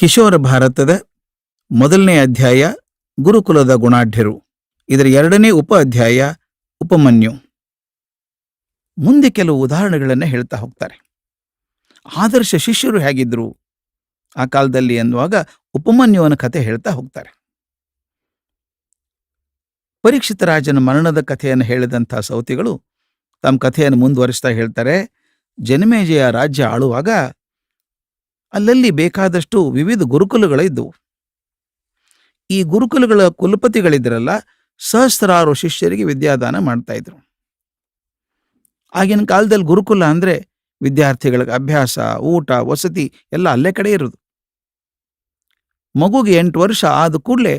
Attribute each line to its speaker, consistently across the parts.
Speaker 1: ಕಿಶೋರ ಭಾರತದ ಮೊದಲನೇ ಅಧ್ಯಾಯ ಗುರುಕುಲದ ಗುಣಾಢ್ಯರು. ಇದರ ಎರಡನೇ ಉಪ ಅಧ್ಯಾಯ ಉಪಮನ್ಯು. ಮುಂದೆ ಕೆಲವು ಉದಾಹರಣೆಗಳನ್ನು ಹೇಳ್ತಾ ಹೋಗ್ತಾರೆ. ಆದರ್ಶ ಶಿಷ್ಯರು ಹೇಗಿದ್ರು? ಆ ಕಾಲದಲ್ಲಿ ಅನ್ನುವಾಗ ಉಪಮನ್ಯುವನ ಕಥೆ ಹೇಳ್ತಾ ಹೋಗ್ತಾರೆ. ಪರೀಕ್ಷಿತ ರಾಜನ ಮರಣದ ಕಥೆಯನ್ನು ಹೇಳಿದಂಥ ಸೌತಿಗಳು ತಮ್ಮ ಕಥೆಯನ್ನು ಮುಂದುವರಿಸ್ತಾ ಹೇಳ್ತಾರೆ. ಜನಮೇಜಯ ರಾಜ್ಯ ಆಳುವಾಗ ಅಲ್ಲಲ್ಲಿ ಬೇಕಾದಷ್ಟು ವಿವಿಧ ಗುರುಕುಲಗಳಿದ್ದವು ಈ ಗುರುಕುಲಗಳ ಕುಲಪತಿಗಳಿದ್ರಲ್ಲ, ಸಹಸ್ರಾರು ಶಿಷ್ಯರಿಗೆ ವಿದ್ಯಾದಾನ ಮಾಡ್ತಾ ಇದ್ರು. ಆಗಿನ ಕಾಲದಲ್ಲಿ ಗುರುಕುಲ ಅಂದ್ರೆ ವಿದ್ಯಾರ್ಥಿಗಳಿಗೆ ಅಭ್ಯಾಸ, ಊಟ, ವಸತಿ ಎಲ್ಲ ಅಲ್ಲೇ ಕಡೆ ಇರೋದು. ಮಗುಗೆ ಎಂಟು ವರ್ಷ ಆದ ಕೂಡಲೇ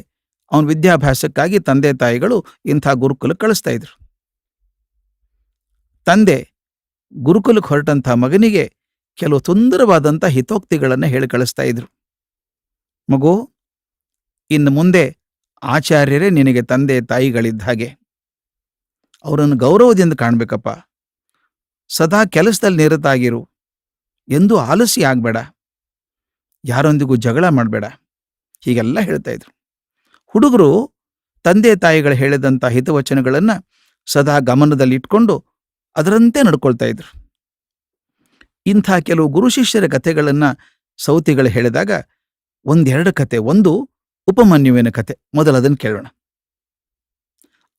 Speaker 1: ಅವನ ವಿದ್ಯಾಭ್ಯಾಸಕ್ಕಾಗಿ ತಂದೆ ತಾಯಿಗಳು ಇಂಥ ಗುರುಕುಲಕ್ಕೆ ಕಳಿಸ್ತಾ ಇದ್ರು. ತಂದೆ ಗುರುಕುಲಕ್ಕೆ ಹೊರಟಂಥ ಮಗನಿಗೆ ಕೆಲವು ಸುಂದರವಾದಂಥ ಹಿತೋಕ್ತಿಗಳನ್ನು ಹೇಳಿ ಕಳಿಸ್ತಾ ಇದ್ರು. ಮಗು, ಇನ್ನು ಮುಂದೆ ಆಚಾರ್ಯರೇ ನಿನಗೆ ತಂದೆ ತಾಯಿಗಳಿದ್ದ ಹಾಗೆ. ಅವರನ್ನು ಗೌರವದಿಂದ ಕಾಣಬೇಕಪ್ಪ. ಸದಾ ಕೆಲಸದಲ್ಲಿ ನಿರತಾಗಿರು. ಎಂದು ಆಲಸಿ ಆಗಬೇಡ. ಯಾರೊಂದಿಗೂ ಜಗಳ ಮಾಡಬೇಡ. ಹೀಗೆಲ್ಲ ಹೇಳ್ತಾ ಇದ್ರು. ಹುಡುಗರು ತಂದೆ ತಾಯಿಗಳು ಹೇಳಿದಂಥ ಹಿತವಚನಗಳನ್ನು ಸದಾ ಗಮನದಲ್ಲಿಟ್ಕೊಂಡು ಅದರಂತೆ ನಡ್ಕೊಳ್ತಾ ಇದ್ರು. ಇಂಥ ಕೆಲವು ಗುರು ಶಿಷ್ಯರ ಕಥೆಗಳನ್ನು ಸೌತಿಗಳು ಹೇಳಿದಾಗ ಒಂದೆರಡು ಕತೆ, ಒಂದು ಉಪಮನ್ಯುವಿನ ಕತೆ. ಮೊದಲದನ್ನು ಕೇಳೋಣ.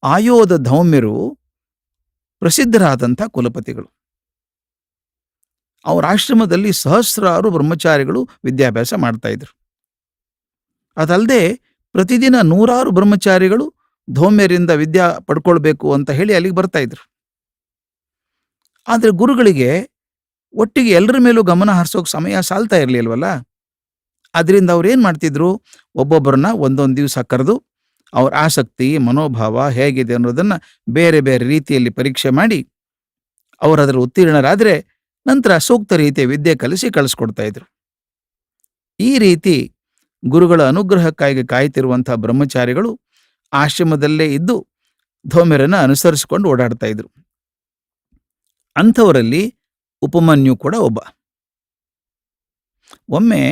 Speaker 1: ಆಯೋಧ ಧೌಮ್ಯರು ಪ್ರಸಿದ್ಧರಾದಂಥ ಕುಲಪತಿಗಳು. ಅವರ ಆಶ್ರಮದಲ್ಲಿ ಸಹಸ್ರಾರು ಬ್ರಹ್ಮಚಾರಿಗಳು ವಿದ್ಯಾಭ್ಯಾಸ ಮಾಡ್ತಾ ಇದ್ರು. ಅದಲ್ಲದೆ ಪ್ರತಿದಿನ ನೂರಾರು ಬ್ರಹ್ಮಚಾರಿಗಳು ಧೌಮ್ಯರಿಂದ ವಿದ್ಯಾ ಪಡ್ಕೊಳ್ಬೇಕು ಅಂತ ಹೇಳಿ ಅಲ್ಲಿಗೆ ಬರ್ತಾ ಇದ್ರು. ಆದರೆ ಗುರುಗಳಿಗೆ ಒಟ್ಟಿಗೆ ಎಲ್ಲರ ಮೇಲೂ ಗಮನ ಹರಿಸೋಕೆ ಸಮಯ ಸಾಲ್ತಾ ಇರಲಿಲ್ವಲ್ಲ? ಅದರಿಂದ ಅವ್ರು ಏನು ಮಾಡ್ತಿದ್ರು? ಒಬ್ಬೊಬ್ಬರನ್ನ ಒಂದೊಂದು ದಿವಸ ಕರೆದು ಅವ್ರ ಆಸಕ್ತಿ, ಮನೋಭಾವ ಹೇಗಿದೆ ಅನ್ನೋದನ್ನ ಬೇರೆ ಬೇರೆ ರೀತಿಯಲ್ಲಿ ಪರೀಕ್ಷೆ ಮಾಡಿ ಅವರು ಅದರ ಉತ್ತೀರ್ಣರಾದರೆ ನಂತರ ಸೂಕ್ತ ರೀತಿಯ ವಿದ್ಯೆ ಕಲಿಸಿ ಕಳಿಸ್ಕೊಡ್ತಾ ಇದ್ರು. ಈ ರೀತಿ ಗುರುಗಳ ಅನುಗ್ರಹಕ್ಕಾಗಿ ಕಾಯ್ತಿರುವಂತಹ ಬ್ರಹ್ಮಚಾರಿಗಳು ಆಶ್ರಮದಲ್ಲೇ ಇದ್ದು ಧೋಮೆರನ್ನು ಅನುಸರಿಸಿಕೊಂಡು ಓಡಾಡ್ತಾ ಇದ್ರು. ಅಂಥವರಲ್ಲಿ ಉಪಮನ್ಯು ಕೂಡ ಒಬ್ಬ. ಒಮ್ಮೆ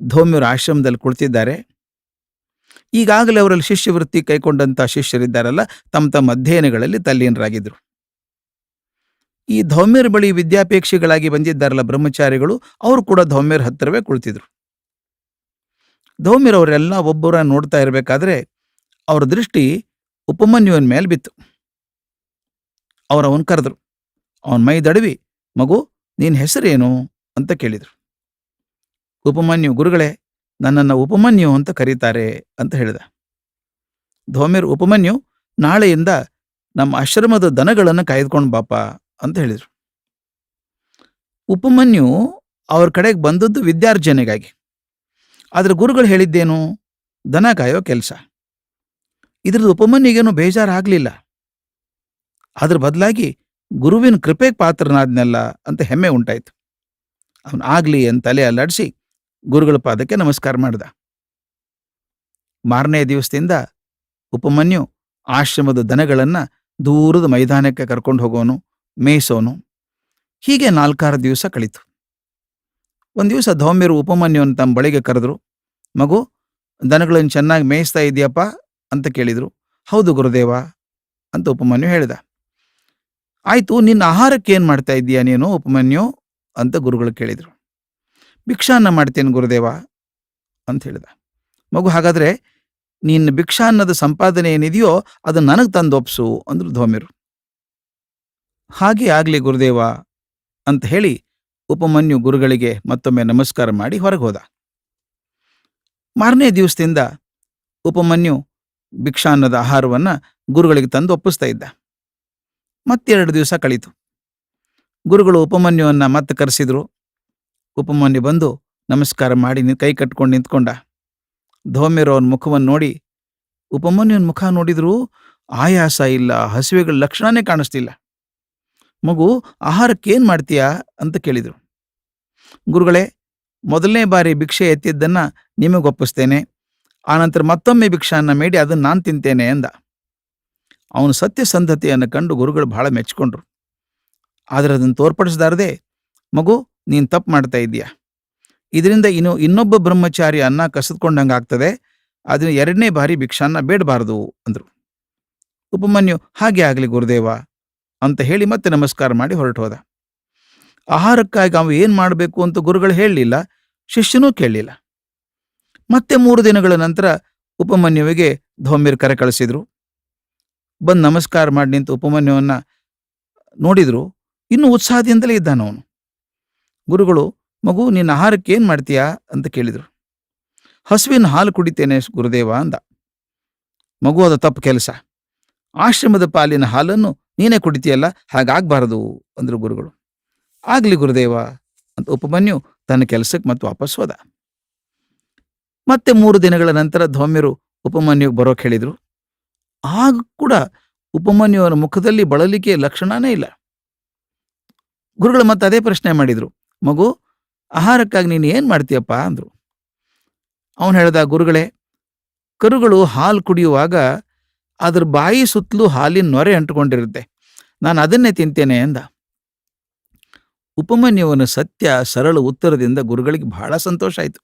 Speaker 1: ಧೋಮ್ಯರು ಆಶ್ರಮದಲ್ಲಿ ಕುಳಿತಿದ್ದಾರೆ. ಈಗಾಗಲೇ ಅವರಲ್ಲಿ ಶಿಷ್ಯವೃತ್ತಿ ಕೈಕೊಂಡಂತ ಶಿಷ್ಯರಿದ್ದಾರಲ್ಲ, ತಮ್ಮ ತಮ್ಮ ಅಧ್ಯಯನಗಳಲ್ಲಿ ತಲ್ಲೀನರಾಗಿದ್ದರು. ಈ ಧೌಮ್ಯರ ಬಳಿ ವಿದ್ಯಾಪೇಕ್ಷಿಗಳಾಗಿ ಬಂದಿದ್ದಾರಲ್ಲ ಬ್ರಹ್ಮಚಾರಿಗಳು, ಅವರು ಕೂಡ ಧೌಮ್ಯರ ಹತ್ತಿರವೇ ಕುಳಿತಿದ್ರು ಧೌಮ್ಯರ್ ಅವರೆಲ್ಲ ಒಬ್ಬರ ನೋಡ್ತಾ ಇರಬೇಕಾದ್ರೆ ಅವ್ರ ದೃಷ್ಟಿ ಉಪಮನ್ಯುವಿನ ಮೇಲೆ ಬಿತ್ತು. ಅವ್ರು ಅವನ್ ಕರೆದ್ರು, ಅವನ ಮೈ ದಡವಿ ಮಗು, ನಿನ್ ಹೆಸರೇನು? ಅಂತ ಕೇಳಿದ್ರು. ಉಪಮನ್ಯು, ಗುರುಗಳೇ, ನನ್ನನ್ನು ಉಪಮನ್ಯು ಅಂತ ಕರೀತಾರೆ ಅಂತ ಹೇಳಿದ. ಧೋಮಿರ್ ಉಪಮನ್ಯು, ನಾಳೆಯಿಂದ ನಮ್ಮ ಆಶ್ರಮದ ದನಗಳನ್ನು ಕಾಯ್ದುಕೊಂಡು ಬಾಪ ಅಂತ ಹೇಳಿದರು. ಉಪಮನ್ಯು ಅವ್ರ ಕಡೆಗೆ ಬಂದದ್ದು ವಿದ್ಯಾರ್ಜನೆಗಾಗಿ. ಆದರೆ ಗುರುಗಳು ಹೇಳಿದ್ದೇನು? ದನ ಕಾಯೋ ಕೆಲಸ. ಇದ್ರದ್ದು ಉಪಮನ್ಯಿಗೇನು ಬೇಜಾರಾಗಲಿಲ್ಲ. ಅದ್ರ ಬದಲಾಗಿ ಗುರುವಿನ ಕೃಪೆಗೆ ಪಾತ್ರನಾದ್ನಲ್ಲ ಅಂತ ಹೆಮ್ಮೆ ಉಂಟಾಯಿತು. ಅವನು ಆಗ್ಲಿ ಅಂತ ತಲೆ ಅಲ್ಲಾಡಿಸಿ ಗುರುಗಳ ಪಾದಕ್ಕೆ ನಮಸ್ಕಾರ ಮಾಡ್ದ. ಮಾರನೇ ದಿವಸದಿಂದ ಉಪಮನ್ಯು ಆಶ್ರಮದ ದನಗಳನ್ನು ದೂರದ ಮೈದಾನಕ್ಕೆ ಕರ್ಕೊಂಡು ಹೋಗೋನು, ಮೇಯಿಸೋನು. ಹೀಗೆ ನಾಲ್ಕಾರು ದಿವಸ ಕಳೀತು. ಒಂದು ದಿವಸ ಧೌಮ್ಯರು ಉಪಮನ್ಯುವನ್ನು ತಮ್ಮ ಬಳಿಗೆ ಕರೆದ್ರು, ಮಗು, ದನಗಳನ್ನು ಚೆನ್ನಾಗಿ ಮೇಯಿಸ್ತಾ ಇದೆಯಪ್ಪ? ಅಂತ ಕೇಳಿದ್ರು. ಹೌದು ಗುರುದೇವ, ಅಂತ ಉಪಮನ್ಯು ಹೇಳಿದ. ಆಯ್ತು, ನಿನ್ನ ಆಹಾರಕ್ಕೆ ಏನು ಮಾಡ್ತಾ ಇದ್ದೀಯಾ ನೀನು, ಉಪಮನ್ಯು? ಅಂತ ಗುರುಗಳು ಕೇಳಿದರು. ಭಿಕ್ಷಾನ್ನ ಮಾಡ್ತೇನೆ ಗುರುದೇವ, ಅಂತ ಹೇಳಿದ. ಮಗು, ಹಾಗಾದ್ರೆ ನಿನ್ನ ಭಿಕ್ಷಾನ್ನದ ಸಂಪಾದನೆ ಏನಿದೆಯೋ, ಅದು ನನಗೆ ತಂದು ಒಪ್ಸು, ಅಂದ್ರು ಧೋಮಿರು ಹಾಗೆ ಆಗ್ಲಿ ಗುರುದೇವ, ಅಂತ ಹೇಳಿ ಉಪಮನ್ಯು ಗುರುಗಳಿಗೆ ಮತ್ತೊಮ್ಮೆ ನಮಸ್ಕಾರ ಮಾಡಿ ಹೊರಗೆ ಹೋದ. ಮಾರನೇ ದಿವಸದಿಂದ ಉಪಮನ್ಯು ಭಿಕ್ಷಾನ್ನದ ಆಹಾರವನ್ನ ಗುರುಗಳಿಗೆ ತಂದು ಒಪ್ಪಿಸ್ತಾ ಇದ್ದ. ಮತ್ತೆರಡು ದಿವಸ ಕಳೀತು. ಗುರುಗಳು ಉಪಮನ್ಯುವನ್ನು ಮತ್ತೆ ಕರೆಸಿದ್ರು. ಉಪಮನ್ಯು ಬಂದು ನಮಸ್ಕಾರ ಮಾಡಿ ಕೈ ಕಟ್ಕೊಂಡು ನಿಂತ್ಕೊಂಡ. ಧೌಮ್ಯರು ಅವನ ಮುಖವನ್ನು ನೋಡಿ ಉಪಮನ್ಯುವನ ಮುಖ ನೋಡಿದರೂ ಆಯಾಸ ಇಲ್ಲ, ಹಸಿವೆಗಳ ಲಕ್ಷಣನೇ ಕಾಣಿಸ್ತಿಲ್ಲ. ಮಗು, ಆಹಾರಕ್ಕೇನು ಮಾಡ್ತೀಯಾ ಅಂತ ಕೇಳಿದರು. ಗುರುಗಳೇ, ಮೊದಲನೇ ಬಾರಿ ಭಿಕ್ಷೆ ಎತ್ತಿದ್ದನ್ನು ನಿಮಗೆ ಒಪ್ಪಿಸ್ತೇನೆ ಆನಂತರ ಮತ್ತೊಮ್ಮೆ ಭಿಕ್ಷಾನ್ನ ಮೇಡಿ ಅದನ್ನು ನಾನು ತಿಂತೇನೆ ಎಂದ ಅವನು ಸತ್ಯಸಂಧತೆಯನ್ನು ಕಂಡು ಗುರುಗಳು ಬಹಳ ಮೆಚ್ಚಿಕೊಂಡ್ರು. ಆದರೆ ಅದನ್ನು ತೋರ್ಪಡಿಸದಾರದೆ, ಮಗು, ನೀನು ತಪ್ಪು ಮಾಡ್ತಾ ಇದ್ದೀಯ. ಇದರಿಂದ ಇನ್ನು ಇನ್ನೊಬ್ಬ ಬ್ರಹ್ಮಚಾರಿ ಅನ್ನ ಕಸಿದ್ಕೊಂಡಂಗೆ ಆಗ್ತದೆ. ಅದನ್ನು ಎರಡನೇ ಬಾರಿ ಭಿಕ್ಷಾನ್ನ ಬೇಡಬಾರದು, ಅಂದರು. ಉಪಮನ್ಯು, ಹಾಗೆ ಆಗಲಿ ಗುರುದೇವ, ಅಂತ ಹೇಳಿ ಮತ್ತೆ ನಮಸ್ಕಾರ ಮಾಡಿ ಹೊರಟು ಹೋದ. ಆಹಾರಕ್ಕಾಗಿ ಅವ ಏನು ಮಾಡಬೇಕು ಅಂತ ಗುರುಗಳು ಹೇಳಲಿಲ್ಲ, ಶಿಷ್ಯನೂ ಕೇಳಲಿಲ್ಲ. ಮತ್ತೆ ಮೂರು ದಿನಗಳ ನಂತರ ಉಪಮನ್ಯುವಿಗೆ ಧೌಮ್ಯರು ಕರೆ ಕಳಿಸಿದ್ರು. ಬಂದು ನಮಸ್ಕಾರ ಮಾಡಿ ನಿಂತು ಉಪಮನ್ಯುವನ್ನ ನೋಡಿದ್ರು, ಇನ್ನೂ ಉತ್ಸಾಹದಿಂದಲೇ ಇದ್ದಾನ ಅವನು. ಗುರುಗಳು, ಮಗು, ನಿನ್ನ ಆಹಾರಕ್ಕೆ ಏನು ಮಾಡ್ತೀಯಾ? ಅಂತ ಕೇಳಿದರು. ಹಸುವಿನ ಹಾಲು ಕುಡಿತೇನೆ ಗುರುದೇವ ಅಂದ. ಮಗು, ಅದು ತಪ್ಪು ಕೆಲಸ. ಆಶ್ರಮದ ಪಾಲಿನ ಹಾಲನ್ನು ನೀನೇ ಕುಡಿತೀಯಲ್ಲ, ಹಾಗಾಗಬಾರದು ಅಂದರು ಗುರುಗಳು. ಆಗಲಿ ಗುರುದೇವ ಅಂತ ಉಪಮನ್ಯು ತನ್ನ ಕೆಲಸಕ್ಕೆ ಮತ್ತೆ ವಾಪಸ್ ಹೋದ. ಮತ್ತೆ ಮೂರು ದಿನಗಳ ನಂತರ ಧೌಮ್ಯರು ಉಪಮನ್ಯುಗೆ ಬರೋಕೆ ಹೇಳಿದ್ರು. ಆಗ ಕೂಡ ಉಪಮನ್ಯುವರ ಮುಖದಲ್ಲಿ ಬಳಲಿಕೆ ಲಕ್ಷಣನೇ ಇಲ್ಲ. ಗುರುಗಳು ಮತ್ತೆ ಅದೇ ಪ್ರಶ್ನೆ ಮಾಡಿದರು. ಮಗು, ಆಹಾರಕ್ಕಾಗಿ ನೀನು ಏನು ಮಾಡ್ತೀಯಪ್ಪ ಅಂದರು. ಅವನು ಹೇಳ್ದ, ಗುರುಗಳೇ, ಕರುಗಳು ಹಾಲು ಕುಡಿಯುವಾಗ ಅದ್ರ ಬಾಯಿ ಸುತ್ತಲೂ ಹಾಲಿನ ನೊರೆ ಅಂಟುಕೊಂಡಿರುತ್ತೆ. ನಾನು ಅದನ್ನೇ ತಿಂತೇನೆ ಅಂದ. ಉಪಮನ್ಯುವನ ಸತ್ಯ, ಸರಳ ಉತ್ತರದಿಂದ ಗುರುಗಳಿಗೆ ಬಹಳ ಸಂತೋಷ ಆಯಿತು.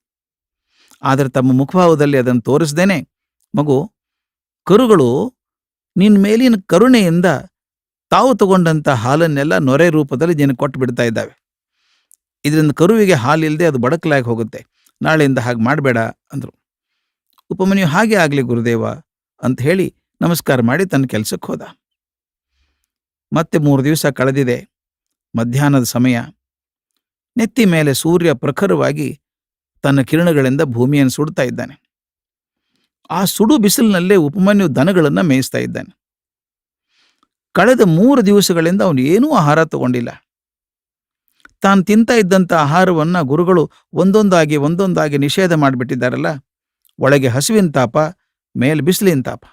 Speaker 1: ಆದರೆ ತಮ್ಮ ಮುಖಭಾವದಲ್ಲಿ ಅದನ್ನು ತೋರಿಸ್ದೇನೆ, ಮಗು ಕರುಗಳು ನಿನ್ನ ಮೇಲಿನ ಕರುಣೆಯಿಂದ ತಾವು ತಗೊಂಡಂಥ ಹಾಲನ್ನೆಲ್ಲ ನೊರೆ ರೂಪದಲ್ಲಿ ನಿನಗೆ ಕೊಟ್ಟು ಬಿಡ್ತಾ ಇದ್ದಾವೆ. ಇದರಿಂದ ಕರುವಿಗೆ ಹಾಲಿಲ್ಲದೆ ಅದು ಬಡಕಲಾಗಿ ಹೋಗುತ್ತೆ. ನಾಳೆಯಿಂದ ಹಾಗೆ ಮಾಡಬೇಡ ಅಂದರು. ಉಪಮನ್ಯು ಹಾಗೆ ಆಗಲಿ ಗುರುದೇವ ಅಂತ ಹೇಳಿ ನಮಸ್ಕಾರ ಮಾಡಿ ತನ್ನ ಕೆಲಸಕ್ಕೆ ಹೋದ. ಮತ್ತೆ ಮೂರು ದಿವಸ ಕಳೆದಿದೆ. ಮಧ್ಯಾಹ್ನದ ಸಮಯ. ನೆತ್ತಿ ಮೇಲೆ ಸೂರ್ಯ ಪ್ರಖರವಾಗಿ ತನ್ನ ಕಿರಣಗಳಿಂದ ಭೂಮಿಯನ್ನು ಸುಡ್ತಾ ಇದ್ದಾನೆ. ಆ ಸುಡು ಬಿಸಿಲಿನಲ್ಲೇ ಉಪಮನ್ಯು ದನಗಳನ್ನು ಮೇಯಿಸ್ತಾ ಇದ್ದಾನೆ. ಕಳೆದ ಮೂರು ದಿವಸಗಳಿಂದ ಅವನು ಏನೂ ಆಹಾರ ತಗೊಂಡಿಲ್ಲ. ತಾನು ತಿಂತ ಇದ್ದಂಥ ಆಹಾರವನ್ನು ಗುರುಗಳು ಒಂದೊಂದಾಗಿ ಒಂದೊಂದಾಗಿ ನಿಷೇಧ ಮಾಡಿಬಿಟ್ಟಿದ್ದಾರಲ್ಲ, ಒಳಗೆ ಹಸುವಿನ ತಾಪ, ಮೇಲೆ ಬಿಸಿಲಿನ ತಾಪ.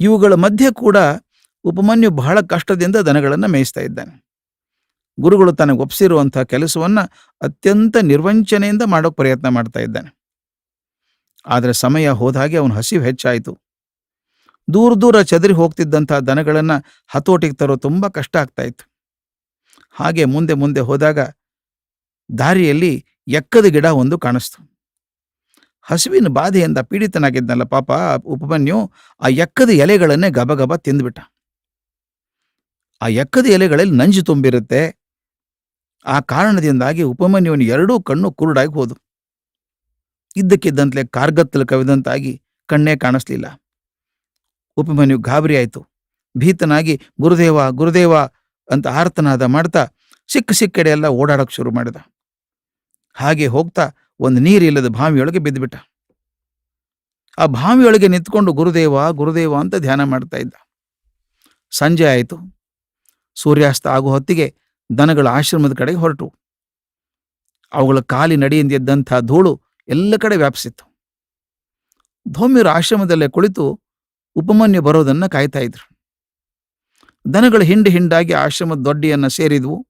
Speaker 1: ಇವುಗಳ ಮಧ್ಯೆ ಕೂಡ ಉಪಮನ್ಯು ಬಹಳ ಕಷ್ಟದಿಂದ ದನಗಳನ್ನು ಮೇಯಿಸ್ತಾ ಇದ್ದಾನೆ. ಗುರುಗಳು ತನಗೆ ಒಪ್ಸಿರುವಂತಹ ಕೆಲಸವನ್ನು ಅತ್ಯಂತ ನಿರ್ವಂಚನೆಯಿಂದ ಮಾಡೋಕೆ ಪ್ರಯತ್ನ ಮಾಡ್ತಾ ಇದ್ದಾನೆ. ಆದರೆ ಸಮಯ ಹೋದಾಗೆ ಅವನ ಹಸಿವು ಹೆಚ್ಚಾಯಿತು. ದೂರ ದೂರ ಚದರಿ ಹೋಗ್ತಿದ್ದಂಥ ದನಗಳನ್ನು ಹತೋಟಿಗೆ ತರೋ ತುಂಬ ಕಷ್ಟ ಆಗ್ತಾ ಇತ್ತು. ಹಾಗೆ ಮುಂದೆ ಮುಂದೆ ಹೋದಾಗ ದಾರಿಯಲ್ಲಿ ಎಕ್ಕದ ಗಿಡ ಒಂದು ಕಾಣಿಸ್ತು. ಹಸುವಿನ ಬಾಧೆಯಿಂದ ಪೀಡಿತನಾಗಿದ್ದನಲ್ಲ ಪಾಪ, ಉಪಮನ್ಯು ಆ ಎಕ್ಕದ ಎಲೆಗಳನ್ನೇ ಗಬಗಬ ತಿಂದ್ಬಿಟ್ಟ. ಆ ಎಕ್ಕದ ಎಲೆಗಳಲ್ಲಿ ನಂಜು ತುಂಬಿರುತ್ತೆ. ಆ ಕಾರಣದಿಂದಾಗಿ ಉಪಮನ್ಯುವಿನ ಎರಡೂ ಕಣ್ಣು ಕುರುಡಾಗಿ ಹೋದು. ಇದ್ದಕ್ಕಿದ್ದಂತಲೇ ಕಾರ್ಗತ್ತಲು ಕವಿದಂತಾಗಿ ಕಣ್ಣೇ ಕಾಣಿಸ್ಲಿಲ್ಲ. ಉಪಮನ್ಯು ಗಾಬರಿ ಆಯಿತು ಭೀತನಾಗಿ, ಗುರುದೇವ ಗುರುದೇವ ಅಂತ ಆರ್ತನಾದ ಮಾಡ್ತಾ ಸಿಕ್ಕ ಸಿಕ್ಕಡೆ ಎಲ್ಲ ಓಡಾಡಕ್ಕೆ ಶುರು ಮಾಡಿದ. ಹಾಗೆ ಹೋಗ್ತಾ ಒಂದು ನೀರಿಲ್ಲದ ಬಾವಿಯೊಳಗೆ ಬಿದ್ದುಬಿಟ್ಟ ಆ ಬಾವಿಯೊಳಗೆ ನಿಂತ್ಕೊಂಡು ಗುರುದೇವ ಗುರುದೇವ ಅಂತ ಧ್ಯಾನ ಮಾಡ್ತಾ ಇದ್ದ. ಸಂಜೆ ಆಯಿತು. ಸೂರ್ಯಾಸ್ತ ಆಗೋ ಹೊತ್ತಿಗೆ ದನಗಳ ಆಶ್ರಮದ ಕಡೆಗೆ ಹೊರಟು ಅವುಗಳ ಕಾಲಿ ನಡೆಯಿಂದ ಎದ್ದಂಥ ಧೂಳು ಎಲ್ಲ ಕಡೆ ವ್ಯಾಪಿಸಿತ್ತು. ಧೌಮ್ಯರು ಆಶ್ರಮದಲ್ಲೇ ಕುಳಿತು ಉಪಮನ್ಯು ಬರೋದನ್ನ ಕಾಯ್ತಾ ಇದ್ರು. ದನಗಳು ಹಿಂಡು ಹಿಂಡಾಗಿ ಆಶ್ರಮದ ದೊಡ್ಡಿಯನ್ನು ಸೇರಿದ್ವು.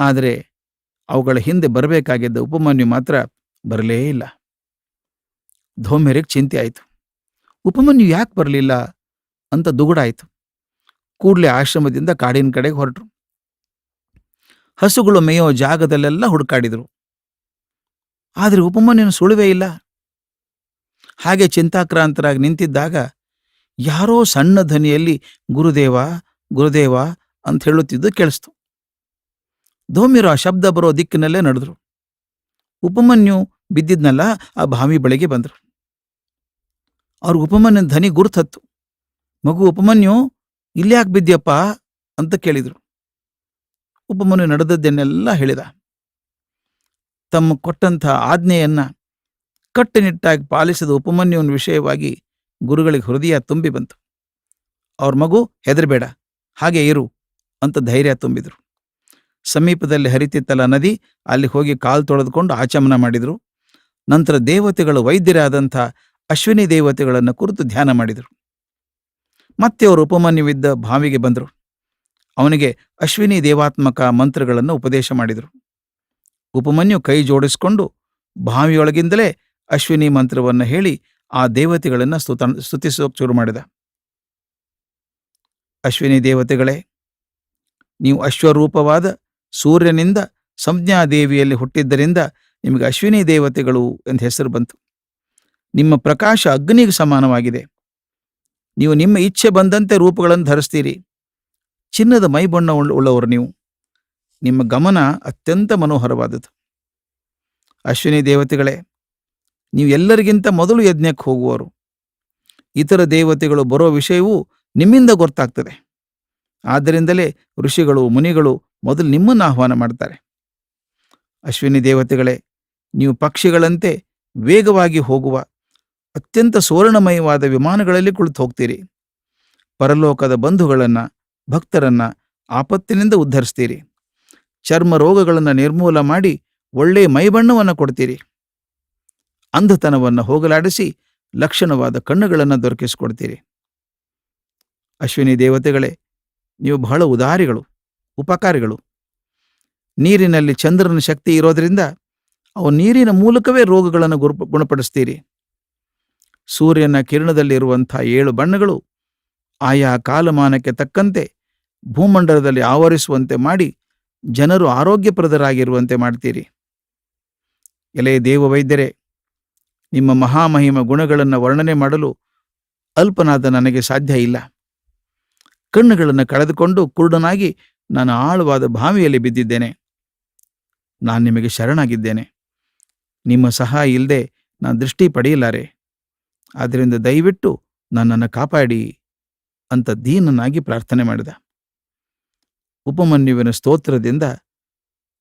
Speaker 1: ಆದರೆ ಅವುಗಳ ಹಿಂದೆ ಬರಬೇಕಾಗಿದ್ದ ಉಪಮನ್ಯು ಮಾತ್ರ ಬರಲೇ ಇಲ್ಲ. ಧೋಮ್ಯರಿಗೆ ಚಿಂತೆ ಆಯಿತು. ಉಪಮನ್ಯು ಯಾಕೆ ಬರಲಿಲ್ಲ ಅಂತ ದುಗುಡಾಯಿತು. ಕೂಡಲೇ ಆಶ್ರಮದಿಂದ ಕಾಡಿನ ಕಡೆಗೆ ಹೊರಟರು. ಹಸುಗಳು ಮೇಯೋ ಜಾಗದಲ್ಲೆಲ್ಲ ಹುಡುಕಾಡಿದ್ರು. ಆದರೆ ಉಪಮನ್ಯನ ಸುಳುವೇ ಇಲ್ಲ. ಹಾಗೆ ಚಿಂತಾಕ್ರಾಂತರಾಗಿ ನಿಂತಿದ್ದಾಗ ಯಾರೋ ಸಣ್ಣ ಧ್ವನಿಯಲ್ಲಿ ಗುರುದೇವ ಗುರುದೇವ ಅಂತ ಹೇಳುತ್ತಿದ್ದು ಕೇಳಿಸ್ತು. ಧೋಮಿರು ಆ ಶಬ್ದ ಬರೋ ದಿಕ್ಕಿನಲ್ಲೇ ನಡೆದ್ರು. ಉಪಮನ್ಯು ಬಿದ್ದಿದ್ನಲ್ಲ, ಆ ಭಾವಿ ಬಳಿಗೆ ಬಂದರು. ಅವ್ರ ಉಪಮನ್ಯನ ಧ್ವನಿ ಗುರುತತ್ತು. ಮಗು ಉಪಮನ್ಯು, ಇಲ್ಯಾಕೆ ಬಿದ್ದ್ಯಪ್ಪ ಅಂತ ಕೇಳಿದ್ರು. ಉಪಮನ್ಯು ನಡೆದದ್ದನ್ನೆಲ್ಲ ಹೇಳಿದ. ತಮ್ಮ ಕೊಟ್ಟಂಥ ಆಜ್ಞೆಯನ್ನ ಕಟ್ಟುನಿಟ್ಟಾಗಿ ಪಾಲಿಸಿದ ಉಪಮನ್ಯುವಿನ ವಿಷಯವಾಗಿ ಗುರುಗಳಿಗೆ ಹೃದಯ ತುಂಬಿ ಬಂತು. ಅವ್ರ ಮಗು ಹೆದರಬೇಡ, ಹಾಗೆ ಇರು ಅಂತ ಧೈರ್ಯ ತುಂಬಿದ್ರು. ಸಮೀಪದಲ್ಲಿ ಹರಿತಿತ್ತಲ್ಲ ನದಿ, ಅಲ್ಲಿ ಹೋಗಿ ಕಾಲು ತೊಳೆದುಕೊಂಡು ಆಚಮನ ಮಾಡಿದರು. ನಂತರ ದೇವತೆಗಳು ವೈದ್ಯರಾದಂಥ ಅಶ್ವಿನಿ ದೇವತೆಗಳನ್ನು ಕುರಿತು ಧ್ಯಾನ ಮಾಡಿದರು. ಮತ್ತೆ ಅವರು ಉಪಮನ್ಯುವಿದ್ದ ಭಾವಿಗೆ ಬಂದರು. ಅವನಿಗೆ ಅಶ್ವಿನಿ ದೇವಾತ್ಮಕ ಮಂತ್ರಗಳನ್ನು ಉಪದೇಶ ಮಾಡಿದರು. ಉಪಮನ್ಯು ಕೈ ಜೋಡಿಸಿಕೊಂಡು ಬಾವಿಯೊಳಗಿಂದಲೇ ಅಶ್ವಿನಿ ಮಂತ್ರವನ್ನು ಹೇಳಿ ಆ ದೇವತೆಗಳನ್ನು ಸ್ತುತ, ಸ್ತುತಿಸೋಕೆ ಶುರು ಮಾಡಿದ. ಅಶ್ವಿನಿ ದೇವತೆಗಳೇ, ನೀವು ಅಶ್ವರೂಪವಾದ ಸೂರ್ಯನಿಂದ ಸಂಜ್ಞಾದೇವಿಯಲ್ಲಿ ಹುಟ್ಟಿದ್ದರಿಂದ ನಿಮಗೆ ಅಶ್ವಿನಿ ದೇವತೆಗಳು ಎಂದು ಹೆಸರು ಬಂತು. ನಿಮ್ಮ ಪ್ರಕಾಶ ಅಗ್ನಿಗೆ ಸಮಾನವಾಗಿದೆ. ನೀವು ನಿಮ್ಮ ಇಚ್ಛೆ ಬಂದಂತೆ ರೂಪಗಳನ್ನು ಧರಿಸ್ತೀರಿ. ಚಿನ್ನದ ಮೈಬಣ್ಣ ಉಳ್ಳ- ಉಳ್ಳವರು ನೀವು. ನಿಮ್ಮ ಗಮನ ಅತ್ಯಂತ ಮನೋಹರವಾದದ್ದು. ಅಶ್ವಿನಿ ದೇವತೆಗಳೇ, ನೀವು ಎಲ್ಲರಿಗಿಂತ ಮೊದಲು ಯಜ್ಞಕ್ಕೆ ಹೋಗುವರು ಇತರ ದೇವತೆಗಳು ಬರೋ ವಿಷಯವೂ ನಿಮ್ಮಿಂದ ಗೊತ್ತಾಗ್ತದೆ. ಆದ್ದರಿಂದಲೇ ಋಷಿಗಳು, ಮುನಿಗಳು ಮೊದಲು ನಿಮ್ಮನ್ನು ಆಹ್ವಾನ ಮಾಡ್ತಾರೆ. ಅಶ್ವಿನಿ ದೇವತೆಗಳೇ, ನೀವು ಪಕ್ಷಿಗಳಂತೆ ವೇಗವಾಗಿ ಹೋಗುವ ಅತ್ಯಂತ ಸುವರ್ಣಮಯವಾದ ವಿಮಾನಗಳಲ್ಲಿ ಕುಳಿತು ಹೋಗ್ತೀರಿ. ಪರಲೋಕದ ಬಂಧುಗಳನ್ನು, ಭಕ್ತರನ್ನ ಆಪತ್ತಿನಿಂದ ಉದ್ಧರಿಸ್ತೀರಿ. ಚರ್ಮ ರೋಗಗಳನ್ನು ನಿರ್ಮೂಲ ಮಾಡಿ ಒಳ್ಳೆಯ ಮೈಬಣ್ಣವನ್ನು ಕೊಡ್ತೀರಿ. ಅಂಧತನವನ್ನು ಹೋಗಲಾಡಿಸಿ ಲಕ್ಷಣವಾದ ಕಣ್ಣುಗಳನ್ನು ದೊರಕಿಸಿಕೊಡ್ತೀರಿ. ಅಶ್ವಿನಿ ದೇವತೆಗಳೇ, ನೀವು ಬಹಳ ಉದಾರಿಗಳು, ಉಪಕಾರಿಗಳು. ನೀರಿನಲ್ಲಿ ಚಂದ್ರನ ಶಕ್ತಿ ಇರೋದರಿಂದ ಅವು ನೀರಿನ ಮೂಲಕವೇ ರೋಗಗಳನ್ನು ಗುರು ಗುಣಪಡಿಸ್ತೀರಿ. ಸೂರ್ಯನ ಕಿರಣದಲ್ಲಿರುವಂಥ ಏಳು ಬಣ್ಣಗಳು ಆಯಾ ಕಾಲಮಾನಕ್ಕೆ ತಕ್ಕಂತೆ ಭೂಮಂಡಲದಲ್ಲಿ ಆವರಿಸುವಂತೆ ಮಾಡಿ ಜನರು ಆರೋಗ್ಯಪ್ರದರಾಗಿರುವಂತೆ ಮಾಡ್ತೀರಿ. ಎಲೆ ದೇವವೈದ್ಯರೇ, ನಿಮ್ಮ ಮಹಾಮಹಿಮ ಗುಣಗಳನ್ನು ವರ್ಣನೆ ಮಾಡಲು ಅಲ್ಪನಾದ ನನಗೆ ಸಾಧ್ಯ ಇಲ್ಲ. ಕಣ್ಣುಗಳನ್ನು ಕಳೆದುಕೊಂಡು ಕುರುಡನಾಗಿ ನಾನು ಆಳವಾದ ಭಾವಿಯಲ್ಲಿ ಬಿದ್ದಿದ್ದೇನೆ. ನಾನು ನಿಮಗೆ ಶರಣಾಗಿದ್ದೇನೆ. ನಿಮ್ಮ ಸಹಾಯ ಇಲ್ಲದೆ ನಾನು ದೃಷ್ಟಿ ಪಡೆಯಲಾರೆ. ಆದ್ದರಿಂದ ದಯವಿಟ್ಟು ನನ್ನನ್ನು ಕಾಪಾಡಿ ಅಂತ ದೀನನಾಗಿ ಪ್ರಾರ್ಥನೆ ಮಾಡಿದ. ಉಪಮನ್ಯುವಿನ ಸ್ತೋತ್ರದಿಂದ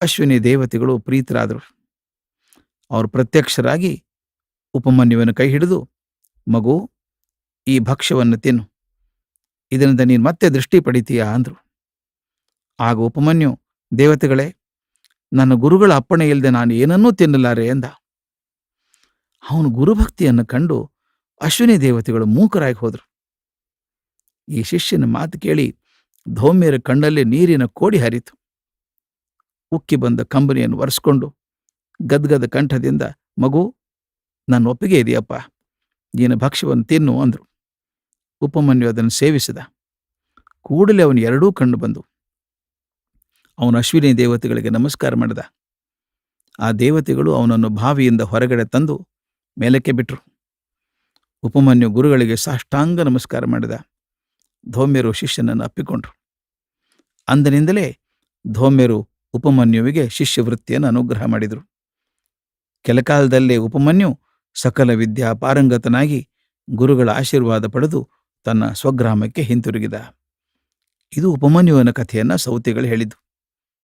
Speaker 1: ಅಶ್ವಿನಿ ದೇವತೆಗಳು ಪ್ರೀತರಾದರು. ಅವರು ಪ್ರತ್ಯಕ್ಷರಾಗಿ ಉಪಮನ್ಯುವಿನ ಕೈ ಹಿಡಿದು, ಮಗು, ಈ ಭಕ್ಷ್ಯವನ್ನು ತಿನ್ನು. ಇದರಿಂದ ನೀನು ಮತ್ತೆ ದೃಷ್ಟಿ ಪಡಿತೀಯಾ? ಅಂದ್ರು. ಆಗ ಉಪಮನ್ಯು, ದೇವತೆಗಳೇ, ನನ್ನ ಗುರುಗಳ ಅಪ್ಪಣೆ ಇಲ್ಲದೆ ನಾನು ಏನನ್ನೂ ತಿನ್ನಲಾರೆ? ಎಂದ ಅವನು ಗುರುಭಕ್ತಿಯನ್ನು ಕಂಡು ಅಶ್ವಿನಿ ದೇವತೆಗಳು ಮೂಕರಾಗಿ ಹೋದರು. ಈ ಶಿಷ್ಯನ ಮಾತು ಕೇಳಿ ಧೌಮ್ಯರ ಕಣ್ಣಲ್ಲಿ ನೀರಿನ ಕೋಡಿ ಹರಿತು. ಉಕ್ಕಿ ಬಂದ ಕಂಬನಿಯನ್ನು ಒರೆಸ್ಕೊಂಡು ಗದ್ಗದ ಕಂಠದಿಂದ, ಮಗು ನನ್ನ ಒಪ್ಪಿಗೆ ಇದೆಯಪ್ಪ, ನೀನು ಭಕ್ಷ್ಯವನ್ನು ತಿನ್ನು ಅಂದರು. ಉಪಮನ್ಯು ಅದನ್ನು ಸೇವಿಸಿದ. ಕೂಡಲೇ ಅವನು ಎರಡೂ ಕಣ್ಣು ಬಂದು, ಅವನು ಅಶ್ವಿನಿ ದೇವತೆಗಳಿಗೆ ನಮಸ್ಕಾರ ಮಾಡಿದ. ಆ ದೇವತೆಗಳು ಅವನನ್ನು ಬಾವಿಯಿಂದ ಹೊರಗಡೆ ತಂದು ಮೇಲಕ್ಕೆ ಬಿಟ್ರು. ಉಪಮನ್ಯು ಗುರುಗಳಿಗೆ ಸಾಷ್ಟಾಂಗ ನಮಸ್ಕಾರ ಮಾಡಿದ. ಧೌಮ್ಯರು ಶಿಷ್ಯನನ್ನು ಅಪ್ಪಿಕೊಂಡರು. ಅಂದಿನಿಂದಲೇ ಧೋಮ್ಯರು ಉಪಮನ್ಯುವಿಗೆ ಶಿಷ್ಯವೃತ್ತಿಯನ್ನು ಅನುಗ್ರಹ ಮಾಡಿದರು. ಕೆಲಕಾಲದಲ್ಲೇ ಉಪಮನ್ಯು ಸಕಲ ವಿದ್ಯಾ ಪಾರಂಗತನಾಗಿ ಗುರುಗಳ ಆಶೀರ್ವಾದ ಪಡೆದು ತನ್ನ ಸ್ವಗ್ರಾಮಕ್ಕೆ ಹಿಂತಿರುಗಿದ. ಇದು ಉಪಮನ್ಯುವನ ಕಥೆಯನ್ನು ಸೌತಿಗಳು ಹೇಳಿದ್ದು.